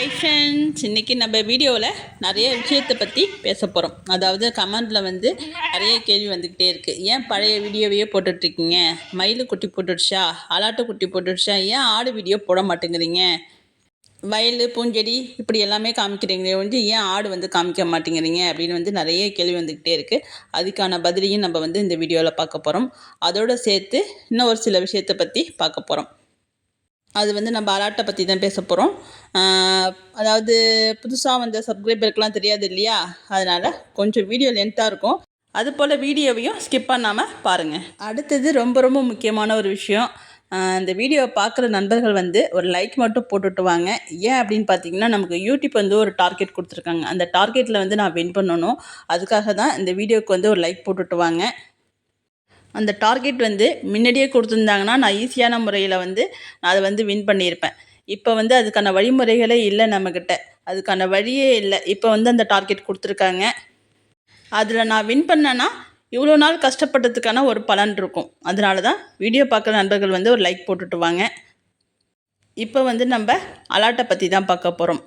Hi friends இன்றைக்கி நம்ம வீடியோவில் நிறைய விஷயத்தை பற்றி பேச போகிறோம் அதாவது கமெண்டில் வந்து நிறைய கேள்வி வந்துக்கிட்டே இருக்குது ஏன் பழைய வீடியோவையே போட்டுட்ருக்கீங்க? மயில் குட்டி போட்டுடுச்சா? அலாட்டு குட்டி போட்டுடுச்சா? ஏன் ஆடு வீடியோ போட மாட்டேங்கிறீங்க? வயல் பூஞ்செடி இப்படி எல்லாமே காமிக்கிறீங்களே வந்து ஏன் ஆடு வந்து காமிக்க மாட்டேங்கிறீங்க? அப்படின்னு வந்து நிறைய கேள்வி வந்துக்கிட்டே இருக்குது அதுக்கான பதிலையும் நம்ம வந்து இந்த வீடியோவில் பார்க்க போகிறோம் அதோடு சேர்த்து இன்னும் ஒரு சில விஷயத்தை பற்றி பார்க்க போகிறோம் அது வந்து நம்ம அலாட்டை பற்றி தான் பேச போகிறோம் அதாவது புதுசாக வந்த சப்ஸ்கிரைபருக்கெலாம் தெரியாது இல்லையா? அதனால் கொஞ்சம் வீடியோ லென்த்தாக இருக்கும். அது போல் வீடியோவையும் ஸ்கிப் பண்ணாமல் பாருங்கள் அடுத்தது ரொம்ப ரொம்ப முக்கியமான ஒரு விஷயம். இந்த வீடியோவை பார்க்குற நண்பர்கள் வந்து ஒரு லைக் மட்டும் போட்டுட்டு வாங்க. ஏன் அப்படின்னு பார்த்தீங்கன்னா நமக்கு யூடியூப் வந்து ஒரு டார்கெட் கொடுத்துருக்காங்க. அந்த டார்கெட்டில் வந்து நான் வின் பண்ணணும். அதுக்காக தான் இந்த வீடியோவுக்கு வந்து ஒரு லைக் போட்டுட்டு வாங்க. அந்த டார்கெட் வந்து முன்னாடியே கொடுத்துருந்தாங்கன்னா நான் ஈஸியான முறையில் வந்து நான் அதை வந்து வின் பண்ணியிருப்பேன். இப்போ வந்து அதுக்கான வழிமுறைகளே இல்லை நம்மக்கிட்ட அதுக்கான வழியே இல்லை. இப்போ வந்து அந்த டார்கெட் கொடுத்துருக்காங்க. அதில் நான் வின் பண்ணேன்னா இவ்வளோ நாள் கஷ்டப்பட்டதுக்கான ஒரு பலன் இருக்கும். அதனால தான் வீடியோ பார்க்குற நண்பர்கள் வந்து ஒரு லைக் போட்டுட்டு வாங்க. இப்போ வந்து நம்ம அலாட்டை பற்றி தான் பார்க்க போகிறோம்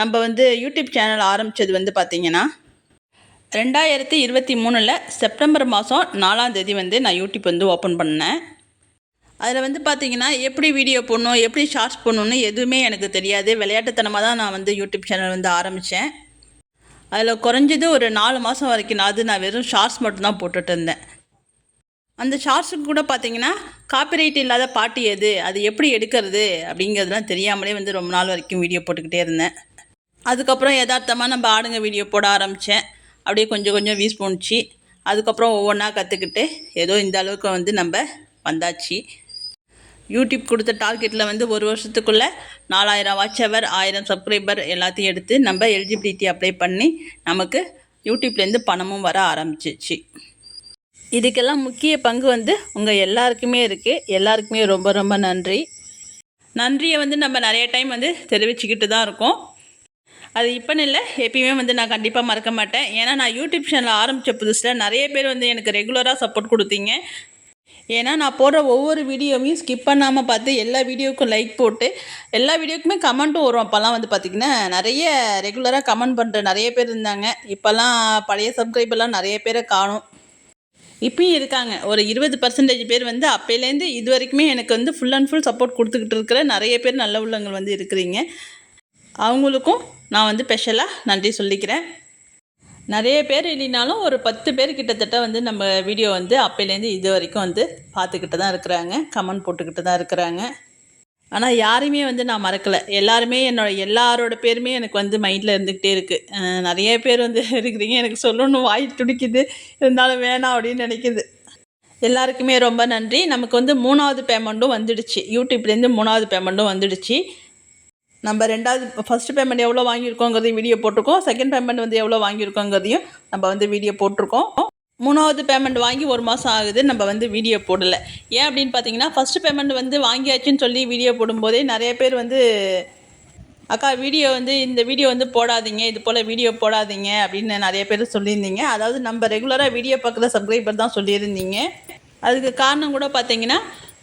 நம்ம வந்து யூடியூப் சேனல் ஆரம்பித்தது வந்து பார்த்திங்கன்னா ரெண்டாயிரத்தி இருபத்தி மூணில் செப்டம்பர் மாதம் நாலாம் தேதி வந்து நான் யூடியூப் வந்து ஓப்பன் பண்ணேன். அதில் வந்து பார்த்தீங்கன்னா எப்படி வீடியோ போடணும் எப்படி ஷார்ட்ஸ் போடணும்னு எதுவுமே எனக்கு தெரியாது. விளையாட்டுத்தனமாக தான் நான் வந்து யூடியூப் சேனல் வந்து ஆரம்பித்தேன் அதில் குறைஞ்சது ஒரு நாலு மாதம் வரைக்கும் நான் அது நான் வெறும் ஷார்ட்ஸ் மட்டும்தான் போட்டுட்டு இருந்தேன். அந்த ஷார்ட்ஸுக்கு கூட பார்த்தீங்கன்னா காப்பிரைட் இல்லாத பாட்டு எது அது எப்படி எடுக்கிறது அப்படிங்கிறதுலாம் தெரியாமலே வந்து ரொம்ப நாள் வரைக்கும் வீடியோ போட்டுக்கிட்டே இருந்தேன். அதுக்கப்புறம் யதார்த்தமாக நம்ம ஆடுங்க வீடியோ போட ஆரம்பித்தேன் அப்படியே கொஞ்சம் கொஞ்சம் வீஸ் போணுச்சு. அதுக்கப்புறம் ஒவ்வொன்றா கற்றுக்கிட்டு ஏதோ இந்த அளவுக்கு வந்து நம்ம வந்தாச்சு. யூடியூப் கொடுத்த டார்கெட்டில் வந்து ஒரு வருஷத்துக்குள்ளே நாலாயிரம் வாட்ச் ஹவர் ஆயிரம் சப்ஸ்கிரைபர் எல்லாத்தையும் எடுத்து நம்ம எலிஜிபிலிட்டி அப்ளை பண்ணி நமக்கு யூடியூப்லேருந்து பணமும் வர ஆரம்பிச்சிச்சு. இதுக்கெல்லாம் முக்கிய பங்கு வந்து உங்கள் எல்லாருக்குமே இருக்குது எல்லாருக்குமே ரொம்ப ரொம்ப நன்றி. நன்றியை வந்து நம்ம நிறைய டைம் வந்து தெரிவிச்சுக்கிட்டு தான் இருக்கோம். அது இப்போன்னு இல்லை எப்பயுமே வந்து நான் கண்டிப்பாக மறக்க மாட்டேன். ஏன்னா நான் யூடியூப் சேனல் ஆரம்பித்த புதுசில் நிறைய பேர் வந்து எனக்கு ரெகுலராக சப்போர்ட் கொடுத்தீங்க. ஏன்னா நான் போடுற ஒவ்வொரு வீடியோவையும் ஸ்கிப் பண்ணாமல் பார்த்து எல்லா வீடியோவுக்கும் லைக் போட்டு எல்லா வீடியோக்குமே கமெண்ட்டும் வரும். அப்போல்லாம் வந்து பார்த்திங்கன்னா நிறைய ரெகுலராக கமெண்ட் பண்ணுற நிறைய பேர் இருந்தாங்க. இப்போல்லாம் பழைய சப்ஸ்கிரைபர்லாம் நிறைய பேரை காணும். இப்பயும் இருக்காங்க. ஒரு இருபது பர்சன்டேஜ் பேர் வந்து அப்போலேருந்து இது வரைக்குமே எனக்கு வந்து ஃபுல் அண்ட் ஃபுல் சப்போர்ட் கொடுத்துக்கிட்டு இருக்கிற நிறைய பேர் நல்ல உள்ளங்கள் வந்து இருக்கிறீங்க. அவங்களுக்கும் நான் வந்து ஸ்பெஷலாக நன்றி சொல்லிக்கிறேன். நிறைய பேர் இல்லைனாலும் ஒரு பத்து பேர் கிட்டத்தட்ட வந்து நம்ம வீடியோ வந்து அப்போலேருந்து இது வரைக்கும் வந்து பார்த்துக்கிட்டு தான் இருக்கிறாங்க. கமெண்ட் போட்டுக்கிட்டு தான் இருக்கிறாங்க. ஆனால் யாரையுமே வந்து நான் மறக்கலை. எல்லாருமே என்னோட எல்லாரோட பேருமே எனக்கு வந்து மைண்டில் இருந்துக்கிட்டே இருக்குது நிறைய பேர் வந்து இருக்கிறீங்க. எனக்கு சொல்லணும்னு வாய் துடிக்குது. இருந்தாலும் வேணாம் அப்படின்னு நினைக்குது. எல்லாருக்குமே ரொம்ப நன்றி. நமக்கு வந்து மூணாவது பேமெண்ட்டும் வந்துடுச்சு. யூடியூப்லேருந்து மூணாவது பேமெண்ட்டும் வந்துடுச்சு. நம்ம ரெண்டாவது ஃபஸ்ட்டு பேமெண்ட் எவ்வளோ வாங்கியிருக்கோங்கிறதையும் வீடியோ போட்டிருக்கோம். செகண்ட் பேமெண்ட் வந்து எவ்வளோ வாங்கியிருக்கோங்கிறதையும் நம்ம வந்து வீடியோ போட்டிருக்கோம். மூணாவது பேமெண்ட் வாங்கி ஒரு மாதம் ஆகுது நம்ம வந்து வீடியோ போடலை. ஏன் அப்படின்னு பார்த்தீங்கன்னா ஃபஸ்ட்டு பேமெண்ட் வந்து வாங்கியாச்சுன்னு சொல்லி வீடியோ போடும்போதே நிறைய பேர் வந்து அக்கா வீடியோ வந்து இந்த வீடியோ வந்து போடாதீங்க இது போல் வீடியோ போடாதீங்க அப்படின்னு நிறைய பேர் சொல்லியிருந்தீங்க. அதாவது நம்ம ரெகுலராக வீடியோ பார்க்குற சப்ஸ்கிரைபர் தான் சொல்லியிருந்தீங்க. அதுக்கு காரணம் கூட பார்த்தீங்கன்னா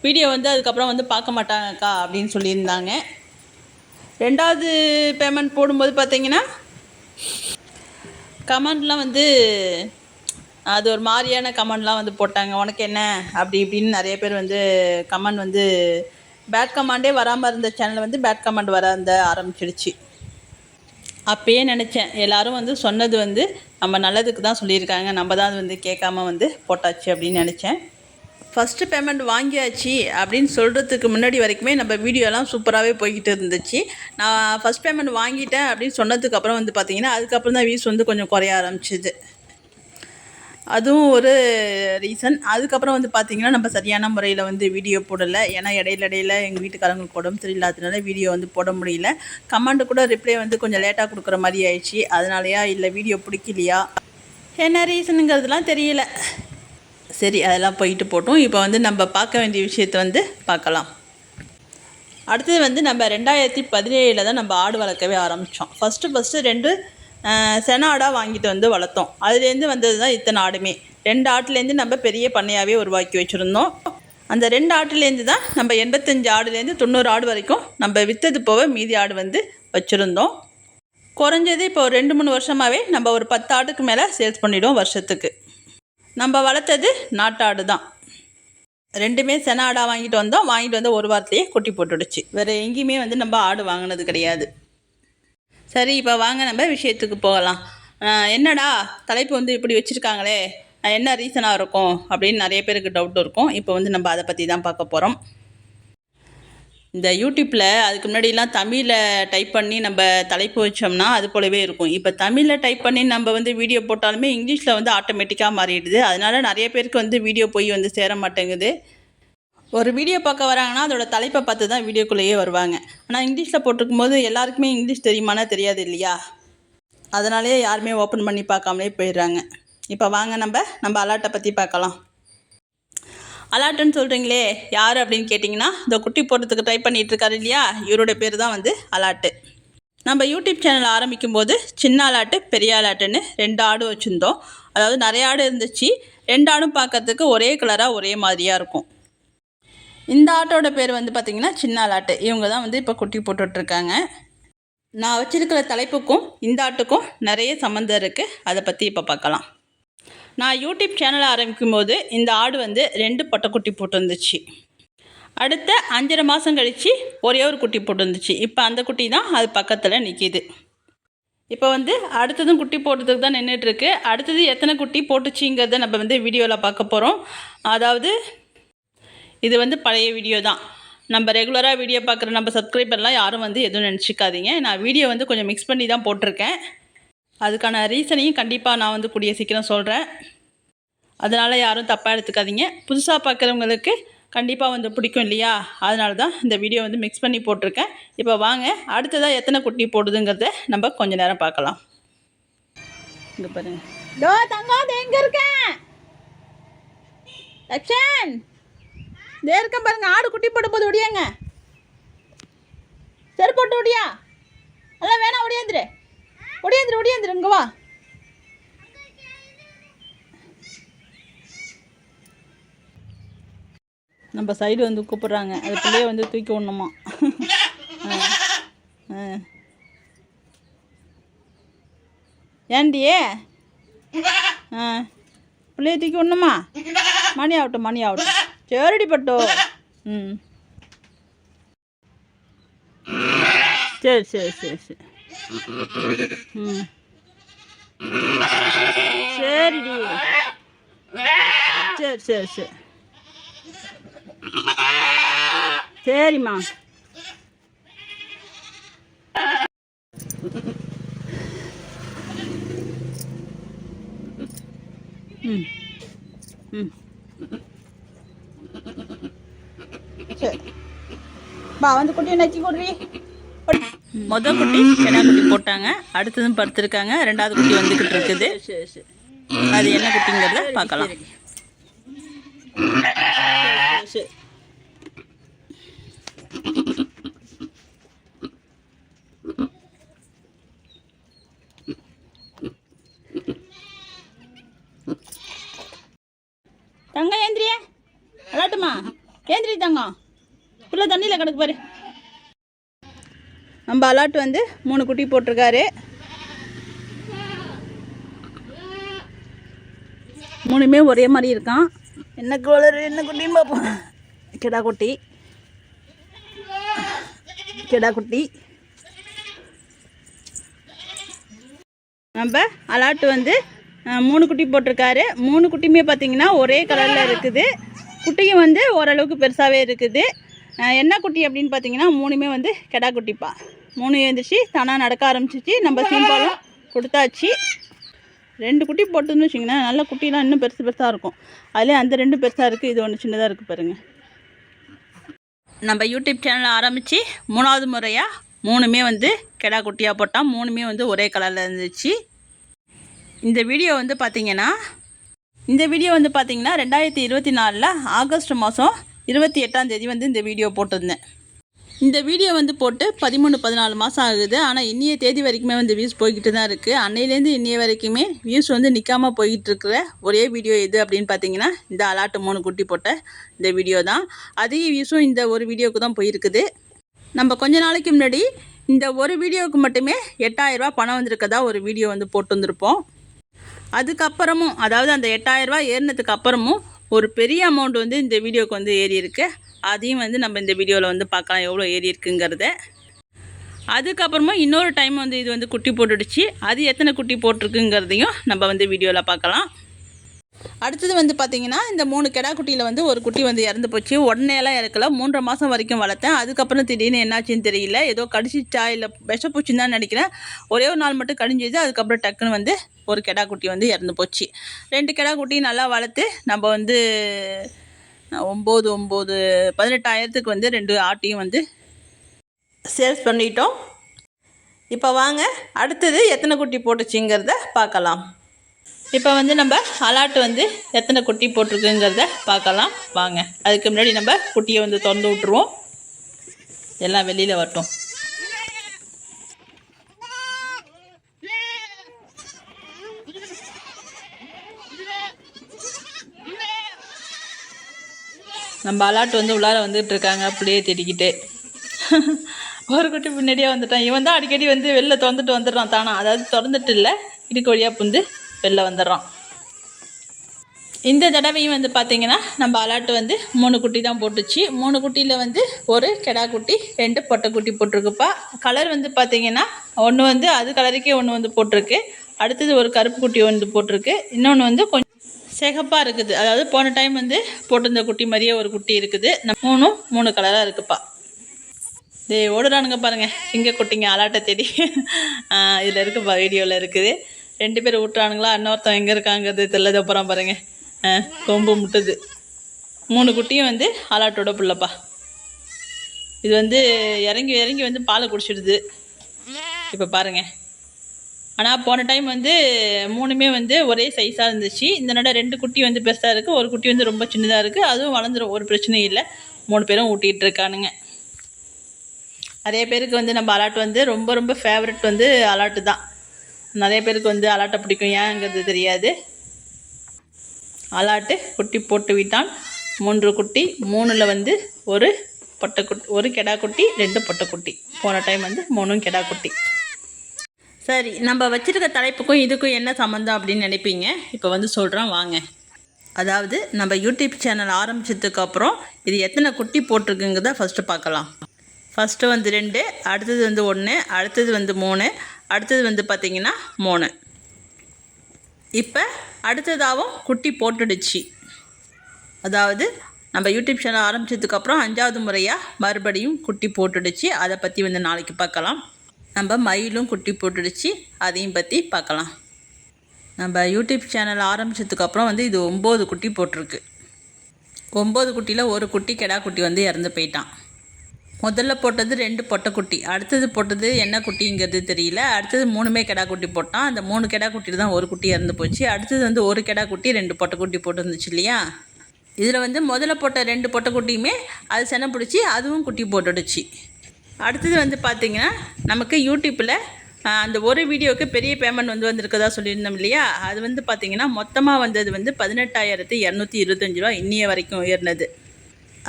வீடியோ வந்து அதுக்கப்புறம் வந்து பார்க்க மாட்டாங்கக்கா அப்படின்னு சொல்லியிருந்தாங்க. ரெண்டாவது பேமெண்ட் போடும்போது பார்த்தீங்கன்னா கமெண்ட்லாம் வந்து அது ஒரு மாதிரியான கமெண்ட்லாம் வந்து போட்டாங்க. உனக்கு என்ன? அப்படி இப்படின்னு நிறைய பேர் வந்து கமெண்ட் வந்து பேட் கமாண்டே வராமல் இருந்த சேனல் வந்து பேட் கமெண்ட் வர அந்த ஆரம்பிச்சிடுச்சு. அப்பயே நினச்சேன். எல்லாரும் வந்து சொன்னது வந்து நம்ம நல்லதுக்கு தான் சொல்லியிருக்காங்க. நம்ம தான் அது வந்து கேட்காம வந்து போட்டாச்சு அப்படின்னு நினச்சேன். ஃபஸ்ட்டு பேமெண்ட் வாங்கியாச்சு அப்படின்னு சொல்கிறதுக்கு முன்னாடி வரைக்குமே நம்ம வீடியோலாம் சூப்பராகவே போய்கிட்டு இருந்துச்சு. நான் ஃபஸ்ட் பேமெண்ட் வாங்கிட்டேன் அப்படின்னு சொன்னதுக்கப்புறம் வந்து பார்த்திங்கன்னா அதுக்கப்புறம் தான் வியூஸ் வந்து கொஞ்சம் குறைய ஆரம்பிச்சிது. அதுவும் ஒரு ரீசன் அதுக்கப்புறம் வந்து பார்த்திங்கன்னா நம்ம சரியான முறையில் வந்து வீடியோ போடலை. ஏன்னா இடையில இடையில எங்கள் வீட்டுக்காரங்களுக்கு உடம்பு சரியில்லாததுனால வீடியோ வந்து போட முடியல. கமெண்ட் கூட ரிப்ளை வந்து கொஞ்சம் லேட்டாக கொடுக்குற மாதிரி ஆயிடுச்சு. அதனாலயா இல்லை வீடியோ பிடிக்கலையா? என்ன ரீசனுங்கிறதுலாம் தெரியல. சரி அதெல்லாம் போயிட்டு போட்டோம். இப்போ வந்து நம்ம பார்க்க வேண்டிய விஷயத்தை வந்து பார்க்கலாம். அடுத்தது வந்து நம்ம ரெண்டாயிரத்தி பதினேழில் தான் நம்ம ஆடு வளர்க்கவே ஆரம்பித்தோம் ஃபஸ்ட்டு ஃபஸ்ட்டு ரெண்டு செனாடாக சென ஆடாக வாங்கிட்டு வந்து வளர்த்தோம். அதுலேருந்து வந்தது தான் இத்தனை ஆடுமே. ரெண்டு ஆட்டுலேருந்து நம்ம பெரிய பண்ணையாகவே உருவாக்கி வச்சுருந்தோம். அந்த ரெண்டு ஆட்டுலேருந்து தான் நம்ம எண்பத்தஞ்சு ஆடுலேருந்து தொண்ணூறு ஆடு வரைக்கும் நம்ம விற்றது போக மீதி ஆடு வந்து வச்சுருந்தோம். குறைஞ்சது இப்போ ஒரு ரெண்டு மூணு வருஷமாகவே நம்ம ஒரு பத்து ஆட்டுக்கு மேலே சேல்ஸ் பண்ணிவிடுவோம் வருஷத்துக்கு. நம்ம வளர்த்தது நாட்டாடு தான். ரெண்டுமே சென ஆடாக வாங்கிட்டு வந்தோம். வாங்கிட்டு வந்து ஒரு வாரத்துலேயே குட்டி போட்டுடுச்சு. வேறு எங்கேயுமே வந்து நம்ம ஆடு வாங்கினது கிடையாது. சரி இப்போ வாங்க நம்ம விஷயத்துக்கு போகலாம். என்னடா தலைப்பு வந்து இப்படி வச்சுருக்காங்களே. என்ன ரீசனாக இருக்கும் அப்படின்னு நிறைய பேருக்கு டவுட் இருக்கும். இப்போ வந்து நம்ம அதை பற்றி தான் பார்க்க போகிறோம் இந்த யூடியூப்பில் அதுக்கு முன்னாடிலாம் தமிழில் டைப் பண்ணி நம்ம தலைப்பு வச்சோம்னா அது போலவே இருக்கும். இப்போ தமிழில் டைப் பண்ணி நம்ம வந்து வீடியோ போட்டாலுமே இங்கிலீஷில் வந்து ஆட்டோமேட்டிக்காக மாறிடுது. அதனால் நிறைய பேருக்கு வந்து வீடியோ போய் வந்து சேர மாட்டேங்குது. ஒரு வீடியோ பார்க்க வராங்கன்னா அதோட தலைப்பை பார்த்து தான் வீடியோக்குள்ளேயே வருவாங்க. ஆனால் இங்கிலீஷில் போட்டிருக்கும் போது எல்லாருக்குமே இங்கிலீஷ் தெரியுமானா தெரியாது இல்லையா? அதனாலேயே யாருமே ஓப்பன் பண்ணி பார்க்காமலே போயிடுறாங்க. இப்போ வாங்க நம்ம நம்ம அலாட்டை பற்றி பார்க்கலாம். அலாட்டுன்னு சொல்கிறீங்களே யார் அப்படின்னு கேட்டிங்கன்னா இந்த குட்டி போடுறதுக்கு ட்ரை பண்ணிகிட்டு இருக்காரு இல்லையா? இவரோட பேர் தான் வந்து அலாட்டு. நம்ம யூடியூப் சேனல் ஆரம்பிக்கும் போது சின்ன அலாட்டு பெரிய அலாட்டுன்னு ரெண்டு ஆடு வச்சுருந்தோம். அதாவது நிறைய ஆடு இருந்துச்சு. ரெண்டு ஆடும் பார்க்கறதுக்கு ஒரே கலராக ஒரே மாதிரியாக இருக்கும். இந்த ஆட்டோட பேர் வந்து பார்த்திங்கன்னா சின்ன அலாட்டு. இவங்க தான் வந்து இப்போ குட்டி போட்டுட்ருக்காங்க. நான் வச்சுருக்கிற தலைப்புக்கும் இந்த ஆட்டுக்கும் நிறைய சம்மந்தம் இருக்குது அதை பற்றி இப்போ பார்க்கலாம். நான் யூடியூப் சேனல் ஆரம்பிக்கும் போது இந்த ஆடு வந்து ரெண்டு பொட்டைக்குட்டி போட்டு வந்துச்சு அடுத்த அஞ்சரை மாதம் கழித்து ஒரே ஒரு குட்டி போட்டு வந்துச்சு இப்போ அந்த குட்டி தான் அது பக்கத்தில் நிற்கிது இப்போ வந்து அடுத்ததும் குட்டி போடுறதுக்கு தான் நின்றுட்டுருக்கு அடுத்தது எத்தனை குட்டி போட்டுச்சிங்கிறத நம்ம வந்து வீடியோவில் பார்க்க போகிறோம் அதாவது இது வந்து பழைய வீடியோ தான். நம்ம ரெகுலராக வீடியோ பார்க்குற நம்ம சப்ஸ்கிரைபர்லாம் யாரும் வந்து எதுவும் நினச்சிக்காதீங்க. நான் வீடியோ வந்து கொஞ்சம் மிக்ஸ் பண்ணி தான் போட்டிருக்கேன். அதுக்கான ரீசனையும் கண்டிப்பாக நான் வந்து கூடிய சீக்கிரம் சொல்கிறேன் அதனால் யாரும் தப்பாக எடுத்துக்காதீங்க. புதுசாக பார்க்குறவங்களுக்கு கண்டிப்பாக வந்து பிடிக்கும் இல்லையா? அதனால தான் இந்த வீடியோ வந்து மிக்ஸ் பண்ணி போட்டிருக்கேன். இப்போ வாங்க அடுத்ததாக எத்தனை குட்டி போடுதுங்கிறத நம்ம கொஞ்ச நேரம் பார்க்கலாம். இங்கே பாருங்க. டோ தங்கம் எங்கே இருக்கேன் லக்ஷன் இதே இருக்கேன் பாருங்க ஆடு குட்டி போடும்போது ஒடியாங்க. சரி போட்டு ஒடியா. அதெல்லாம் வேணாம் ஒடியாந்துரு. ஒடியாந்துரு ஒடியாந்துரு இங்கே வா. நம்ம சைடு வந்து கூப்பிட்றாங்க. அது பிள்ளைய வந்து தூக்கி விடணுமா? ஆ. ஏண்டியே ஆ. பிள்ளைய தூக்கி விடணுமா? மணி ஆகட்டும் மணி ஆகட்டும். சரிடி பட்டோ. ம். சரி சரி சரி சரி. சரிடி. சரி சரி சரி. சரிம்மா. ம் ம். சரி. பா வந்து குட்டி நச்சு கொடுறி. மொதல் குட்டி கிடா குட்டி போட்டாங்க. அடுத்ததும் படுத்திருக்காங்க. ரெண்டாவது குட்டி வந்துக்கிட்டு இருக்குது. அது என்ன குட்டிங்கிறத பார்க்கலாம். சரி தங்கம் ஏந்திரியா? விளாட்டுமா ஏந்திரி தங்கம். உள்ள தண்ணியில் கிடக்கு பாரு. நம்ம அலாட் வந்து மூணு குட்டி போட்டிருக்காரு. மூணுமே ஒரே மாதிரி இருக்கான். என்ன கலர் என்ன குட்டியும் பார்ப்போம். கிடா குட்டி. கிடா குட்டி. நம்ம அலாட்டு வந்து மூணு குட்டி போட்டிருக்காரு. மூணு குட்டியுமே பார்த்தீங்கன்னா ஒரே கலரில் இருக்குது. குட்டியும் வந்து ஓரளவுக்கு பெருசாகவே இருக்குது. என்ன குட்டி அப்படின்னு பார்த்தீங்கன்னா மூணுமே வந்து கெடா குட்டிப்பா. மூணு எழுந்திரிச்சு தானாக நடக்க ஆரம்பிச்சிச்சு. நம்ம சீம்பாலும் கொடுத்தாச்சு. ரெண்டு குட்டி போட்டுன்னு வச்சிங்கன்னா நல்ல குட்டிலாம் இன்னும் பெருசு பெருசாக இருக்கும். அதிலே அந்த ரெண்டு பெருசாக இருக்குது இது ஒன்று சின்னதாக இருக்குது பாருங்கள் நம்ம யூடியூப் சேனல் ஆரம்பித்து மூணாவது முறையாக மூணுமே வந்து கெடா குட்டியாக போட்டால் மூணுமே வந்து ஒரே கலரில் இருந்துச்சு. இந்த வீடியோ வந்து பார்த்தீங்கன்னா இந்த வீடியோ வந்து பார்த்திங்கன்னா ரெண்டாயிரத்தி இருபத்தி நாலில் ஆகஸ்ட் மாதம் இருபத்தி எட்டாம் தேதி வந்து இந்த வீடியோ போட்டிருந்தேன். இந்த வீடியோ வந்து போட்டு பதிமூணு பதினாலு மாதம் ஆகுது. ஆனால் இன்னைய தேதி வரைக்குமே வந்து வியூஸ் போய்கிட்டு தான் இருக்குது அன்னையிலேருந்து இன்னைய வரைக்குமே வியூஸ் வந்து நிற்காமல் போய்கிட்டு இருக்கிற ஒரே வீடியோ எது அப்படின்னு பார்த்தீங்கன்னா இந்த அலாட்டு மூணு குட்டி போட்ட இந்த வீடியோ தான். அதிக வியூஸும் இந்த ஒரு வீடியோவுக்கு தான் போயிருக்குது. நம்ம கொஞ்ச நாளைக்கு முன்னாடி இந்த ஒரு வீடியோவுக்கு மட்டுமே எட்டாயிரரூபா பணம் வந்திருக்கதா ஒரு வீடியோ வந்து போட்டு வந்திருப்போம். அதுக்கப்புறமும் அதாவது அந்த எட்டாயிரரூபா ஏறினதுக்கு அப்புறமும் ஒரு பெரிய அமௌண்ட் வந்து இந்த வீடியோவுக்கு வந்து ஏறி இருக்குது அதையும் வந்து நம்ம இந்த வீடியோவில் வந்து பார்க்கலாம் எவ்வளோ ஏறி இருக்குங்கிறத. அதுக்கப்புறமா இன்னொரு டைம் வந்து இது வந்து குட்டி போட்டுடுச்சு. அது எத்தனை குட்டி போட்டிருக்குங்கிறதையும் நம்ம வந்து வீடியோவில் பார்க்கலாம். அடுத்தது வந்து பார்த்திங்கன்னா இந்த மூணு கெடா குட்டியில் வந்து ஒரு குட்டி வந்து இறந்து போச்சு. உடனேலாம் இறக்கல. மூன்றரை மாதம் வரைக்கும் வளர்த்தேன். அதுக்கப்புறம் திடீர்னு என்னாச்சுன்னு தெரியல. ஏதோ கடிச்சிச்சா இல்லை விஷப்பூச்சின்னு தான் நினைக்கிறேன். ஒரே ஒரு நாள் மட்டும் கடிஞ்சிது. அதுக்கப்புறம் டக்குன்னு வந்து ஒரு கெடா குட்டி வந்து இறந்து போச்சு. ரெண்டு கெடா குட்டி நல்லா வளர்த்து நம்ம வந்து ஒம்பது ஒம்பது பதினெட்டாயிரத்துக்கு வந்து ரெண்டு ஆட்டையும் வந்து சேல்ஸ் பண்ணிட்டோம். இப்போ வாங்க அடுத்தது எத்தனை குட்டி போட்டுச்சுங்கிறத பார்க்கலாம். இப்போ வந்து நம்ம அலாட்டு வந்து எத்தனை குட்டி போட்டிருக்குங்கிறத பார்க்கலாம். வாங்க அதுக்கு முன்னாடி நம்ம குட்டியை வந்து திறந்து விட்ருவோம் எல்லாம் வெளியில் வரட்டும். நம்ம அலாட்டு வந்து உள்ளார வந்துட்டு இருக்காங்க அப்படியே தேடிக்கிட்டு. ஒரு குட்டி பின்னாடியே வந்துட்டான். இவன் தான் அடிக்கடி வந்து வெளில திறந்துட்டு வந்துடுறான் தானா? அதாவது திறந்துட்டு இல்லை இடுக்கு வழியாக புந்து வெளில வந்துடுறான். இந்த தடவையும் வந்து பார்த்தீங்கன்னா நம்ம அலாட்டு வந்து மூணு குட்டி தான் போட்டுச்சு. மூணு குட்டியில் வந்து ஒரு கெடா குட்டி ரெண்டு பொட்டை குட்டி போட்டிருக்குப்பா. கலர் வந்து பார்த்தீங்கன்னா ஒன்று வந்து அது கலருக்கே ஒன்று வந்து போட்டிருக்கு. அடுத்தது ஒரு கருப்பு குட்டி வந்து போட்டிருக்கு. இன்னொன்று வந்து கொஞ்சம் சிகப்பாக இருக்குது. அதாவது போன டைம் வந்து போட்டிருந்த குட்டி மாதிரியே ஒரு குட்டி இருக்குது. மூணும் மூணு கலராக இருக்குப்பா. இதே ஓடுறானுங்க பாருங்கள் சிங்க குட்டிங்க அலாட்டை தேடி. இதில் இருக்குப்பா வீடியோவில் இருக்குது. ரெண்டு பேர் விட்டுறானுங்களா இன்னொருத்தன் எங்கே இருக்காங்கிறது தெரியல. அப்புறம் பாருங்கள் கொம்பு முட்டுது. மூணு குட்டியும் வந்து அலாட்டோட பிள்ளைப்பா. இது வந்து இறங்கி இறங்கி வந்து பாலை குடிச்சிடுது. இப்போ பாருங்கள் ஆனால் போன டைம் வந்து மூணுமே வந்து ஒரே சைஸாக இருந்துச்சு. இந்த நட ரெண்டு குட்டி வந்து பெருசாக இருக்குது ஒரு குட்டி வந்து ரொம்ப சின்னதாக இருக்குது அதுவும் வளர்ந்துரும். ஒரு பிரச்சனையும் இல்லை. மூணு பேரும் ஊட்டிகிட்டு இருக்கானுங்க. நிறைய பேருக்கு வந்து நம்ம அலாட் வந்து ரொம்ப ரொம்ப ஃபேவரட் வந்து அலாட்டு தான். நிறைய பேருக்கு வந்து அலாட்டை பிடிக்கும். ஏங்கிறது தெரியாது. அலாட்டு குட்டி போட்டு விட்டான். மூன்று குட்டி மூணில் வந்து ஒரு பொட்டைக்குட்டி ஒரு கெடா குட்டி ரெண்டு பொட்டைக்குட்டி போன டைம் வந்து மூணும் கெடா குட்டி. சரி நம்ம வச்சுருக்க தலைப்புக்கும் இதுக்கும் என்ன சம்மந்தம் அப்படின்னு நினைப்பீங்க? இப்போ வந்து சொல்கிறேன் வாங்க. அதாவது நம்ம யூடியூப் சேனல் ஆரம்பித்ததுக்கப்புறம் இது எத்தனை குட்டி போட்டிருக்குங்கிறத ஃபஸ்ட்டு பார்க்கலாம். ஃபஸ்ட்டு வந்து ரெண்டு அடுத்தது வந்து ஒன்று அடுத்தது வந்து மூணு அடுத்தது வந்து பார்த்திங்கன்னா மூணு. இப்போ அடுத்ததாகவும் குட்டி போட்டுடுச்சு. அதாவது நம்ம யூடியூப் சேனல் ஆரம்பித்ததுக்கப்புறம் அஞ்சாவது முறையாக மறுபடியும் குட்டி போட்டுடுச்சு. அதை பற்றி வந்து நாளைக்கு பார்க்கலாம். நம்ம மயிலும் குட்டி போட்டுடுச்சு. அதையும் பற்றி பார்க்கலாம். நம்ம யூடியூப் சேனல் ஆரம்பித்ததுக்கப்புறம் வந்து இது ஒம்பது குட்டி போட்டிருக்கு. ஒம்பது குட்டியில் ஒரு குட்டி கெடா குட்டி வந்து இறந்து போயிட்டான். முதல்ல போட்டது ரெண்டு பொட்டைக்குட்டி அடுத்தது போட்டது என்ன குட்டிங்கிறது தெரியல. அடுத்தது மூணுமே கெடா குட்டி போட்டான். அந்த மூணு கெடா குட்டியில் தான் ஒரு குட்டி இறந்து போச்சு. அடுத்தது வந்து ஒரு கெடா குட்டி ரெண்டு பொட்டைக்குட்டி போட்டுருந்துச்சு இல்லையா? இதில் வந்து முதல்ல போட்ட ரெண்டு பொட்டைக்குட்டியுமே அது செனை பிடிச்சி அதுவும் குட்டி போட்டுடுச்சு. அடுத்தது வந்து பார்த்திங்கன்னா நமக்கு யூடியூப்பில் அந்த ஒரு வீடியோவுக்கு பெரிய பேமெண்ட் வந்து வந்திருக்கதா சொல்லியிருந்தோம் இல்லையா? அது வந்து பார்த்திங்கன்னா மொத்தமாக வந்தது வந்து பதினெட்டாயிரத்து இரநூத்தி இருபத்தஞ்சி ரூபா இன்னிய வரைக்கும் ஏறினது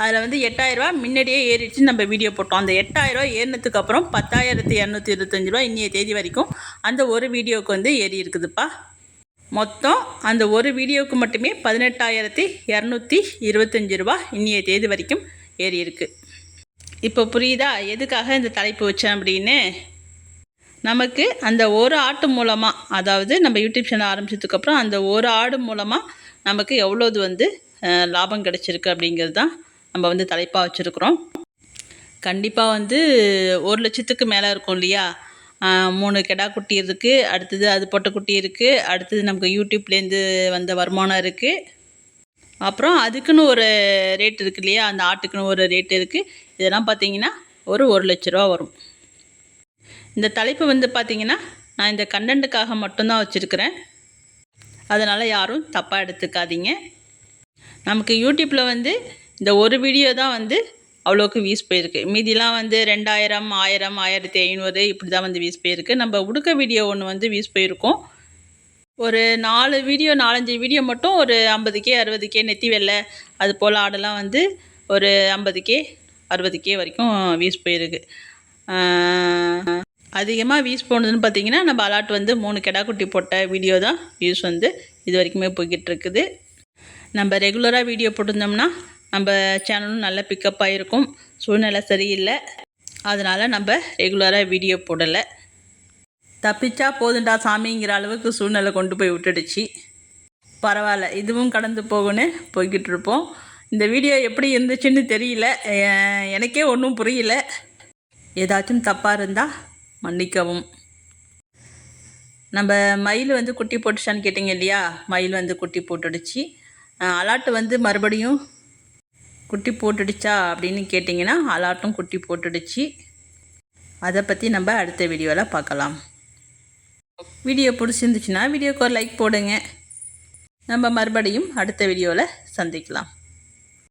அதில் வந்து எட்டாயிரரூபா முன்னாடியே ஏறிடுச்சு நம்ம வீடியோ போட்டோம். அந்த எட்டாயிரரூபா ஏறினதுக்கு அப்புறம் பத்தாயிரத்து இரநூத்தி இருபத்தஞ்சி ரூபா இன்னைய தேதி வரைக்கும் அந்த ஒரு வீடியோவுக்கு வந்து ஏறி இருக்குதுப்பா. மொத்தம் அந்த ஒரு வீடியோவுக்கு மட்டுமே பதினெட்டாயிரத்தி இரநூத்தி இருபத்தஞ்சி ரூபா இன்னைய தேதி வரைக்கும் ஏறி இருக்குது இப்போ புரியுதா? எதுக்காக இந்த தலைப்பு வச்சேன் அப்படின்னு? நமக்கு அந்த ஒரு ஆட்டு மூலமாக அதாவது நம்ம யூடியூப் சேனல் ஆரம்பிச்சதுக்கப்புறம் அந்த ஒரு ஆடு மூலமாக நமக்கு எவ்வளோது வந்து லாபம் கிடச்சிருக்கு அப்படிங்கிறது தான் நம்ம வந்து தலைப்பாக வச்சுருக்குறோம். கண்டிப்பாக வந்து ஒரு லட்சத்துக்கு மேலே இருக்கும் இல்லையா? மூணு கெடா குட்டி இருக்குது அடுத்தது அது பொட்டைக்குட்டி இருக்குது அடுத்தது நமக்கு யூடியூப்லேருந்து வந்த வருமானம் இருக்குது அப்புறம் அதுக்குன்னு ஒரு ரேட் இருக்கு இல்லையா? அந்த ஆட்டுக்குன்னு ஒரு ரேட் இருக்குது இதெல்லாம் பார்த்தீங்கன்னா ஒரு ஒரு லட்ச ரூபா வரும். இந்த தலைப்பு வந்து பார்த்தீங்கன்னா நான் இந்த கண்டென்ட்டுக்காக மட்டும்தான் வச்சுருக்கிறேன். அதனால் யாரும் தப்பாக எடுத்துக்காதீங்க. நமக்கு யூடியூப்பில் வந்து இந்த ஒரு வீடியோ தான் வந்து அவ்வளோக்கு வீஸ் போயிருக்கு. மீதிலாம் வந்து ரெண்டாயிரம் ஆயிரம் ஆயிரத்தி ஐநூறு இப்படி தான் வந்து வீஸ் போயிருக்கு. நம்ம உடுக்க வீடியோ ஒன்று வந்து வீஸ் போயிருக்கோம். ஒரு நாலு வீடியோ நாலஞ்சு வீடியோ மட்டும் ஒரு ஐம்பதுக்கே அறுபதுக்கே நெத்தி வெள்ளை அது போல் ஆடெல்லாம் வந்து ஒரு ஐம்பதுக்கே அறுபதுக்கே வரைக்கும் வியூஸ் போயிருக்கு. அதிகமாக வியூஸ் போனதுன்னு பார்த்தீங்கன்னா நம்ம அலாட் வந்து மூணு கெடா குட்டி போட்ட வீடியோ தான் வியூஸ் வந்து இது வரைக்குமே போய்கிட்டு இருக்குது. நம்ம ரெகுலராக வீடியோ போட்டிருந்தோம்னா நம்ம சேனலும் நல்லா பிக்கப் ஆகிருக்கும் சூழ்நிலை சரியில்லை. அதனால் நம்ம ரெகுலராக வீடியோ போடலை. தப்பிச்சா போதுண்டா சாமிங்கிற அளவுக்கு சூழ்நிலை கொண்டு போய் விட்டுடுச்சு. பரவாயில்ல இதுவும் கடந்து போகுன்னு போய்கிட்டு இருப்போம். இந்த வீடியோ எப்படி இருந்துச்சுன்னு தெரியல. எனக்கே ஒன்றும் புரியல. ஏதாச்சும் தப்பாக இருந்தால் மன்னிக்கவும். நம்ம மயில் வந்து குட்டி போட்டுச்சான்னு கேட்டிங்க இல்லையா? மயில் வந்து குட்டி போட்டுடுச்சு. அலாட்டு வந்து மறுபடியும் குட்டி போட்டுடுச்சா அப்படின்னு கேட்டிங்கன்னா அலாட்டும் குட்டி போட்டுடுச்சு. அதை பற்றி நம்ம அடுத்த வீடியோவில் பார்க்கலாம். வீடியோ பிடிச்சிருந்துச்சுன்னா வீடியோக்கு ஒரு லைக் போடுங்க. நம்ம மறுபடியும் அடுத்த வீடியோவில் சந்திக்கலாம்.